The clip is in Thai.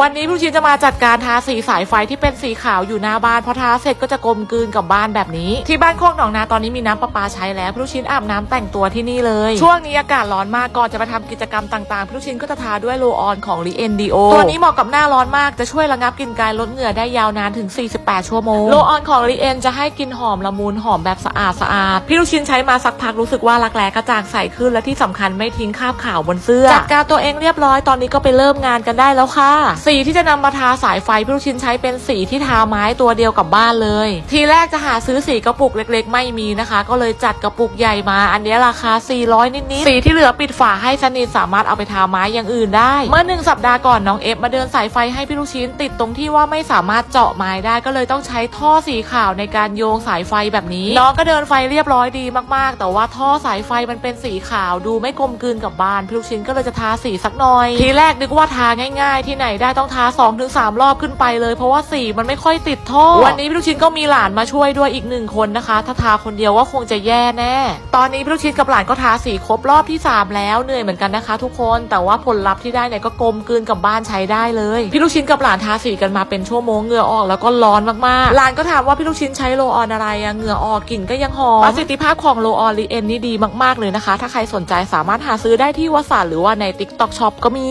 วันนี้พี่ลูกชิ้นจะมาจัดการทาสีสายไฟที่เป็นสีขาวอยู่หน้าบ้านพอทาเสร็จก็จะกลมกลืนกับบ้านแบบนี้ ที่บ้านโคกหนองนาตอนนี้มีน้ำประปาใช้แล้วพี่ลูกชิ้นอาบน้ำแต่งตัวที่นี่เลย ช่วงนี้อากาศร้อนมากก่อนจะมาทำกิจกรรมต่างๆพี่ลูกชิ้นก็จะทาด้วยโลออนของลีเอ็นดีโอตัวนี้เหมาะกับหน้าร้อนมากจะช่วยระงับกลิ่นกายลดเหงื่อได้ยาวนานถึง 48 ชั่วโมงโลออนของลีเอ็นจะให้กลิ่นหอมละมุนหอมแบบสะอาดสะอาดพี่ลูกชิ้นใช้มาสักพักรู้สึกว่ารักแร้กระจ่างใสขึ้นและที่สำคัญไม่ทิ้งคราบขาวบนเสื้อจัดการตัวเองเรียบร้อยตอนนี้ก็ไปเริ่มงานกันได้แล้วค่ะสีที่จะนำมาทาสายไฟพี่ลูกชิ้นใช้เป็นสีที่ทาไม้ตัวเดียวกับบ้านเลย ทีแรกจะหาซื้อสีกระปุกเล็ก ๆ ไม่มีนะคะ ก็เลยจัดกระปุกใหญ่มา อันนี้ราคา 400 นิดๆสีที่เหลือปิดฝาให้สนิทสามารถเอาไปทาไม้อย่างอื่นได้ เมื่อหนึ่งสัปดาห์ก่อนน้องเอฟมาเดินสายไฟให้พี่ลูกชิ้นติดตรงที่ว่าไม่สามารถเจาะไม้ได้ก็เลยต้องใช้ท่อสีขาวในการโยงสายไฟแบบนี้ น้องก็เดินไฟเรียบร้อยดีมากๆ แต่ว่าท่อสายไฟมันเป็นสีขาวดูไม่กลมกลืนกับบ้านพี่ลูกชิ้นก็เลยจะทาสีสักหน่อย ทีแรกนึกว่าทาง่าย ๆ ที่ไหนได้ต้องทา2อถึงสรอบขึ้นไปเลยเพราะว่าสีมันไม่ค่อยติดท่อ วันนี้พี่ลูกชิ้นก็มีหลานมาช่วยด้วยอีกหนึ่งคนนะคะ ถ้าทาคนเดียวก็คงจะแย่แน่ ตอนนี้พี่ลูกชิ้นกับหลานก็ทาสีครบรอบที่ 3 แล้วเหนื่อยเหมือนกันนะคะ ทุกคนแต่ว่าผลลัพธ์ที่ได้เนี่ยก็กลมกลืนกับบ้านใช้ได้เลยพี่ลูกชิ้นกับหลานทาสีกันมาเป็นชั่วโมงเหงื่อออกแล้วก็ร้อนมากๆหลานก็ถามว่าพี่ลูกชิ้นใช้โลออนอะไรอะเหงื่อออกกลิ่นก็ยังหอมประสิทธิภาพของโลออนลีเอ็นนี่ดีมากๆเลยนะคะ ถ้าใครสนใจสามารถหาซื้อได้ที่วสานหรือว่าใน TikTok Shop ก็มี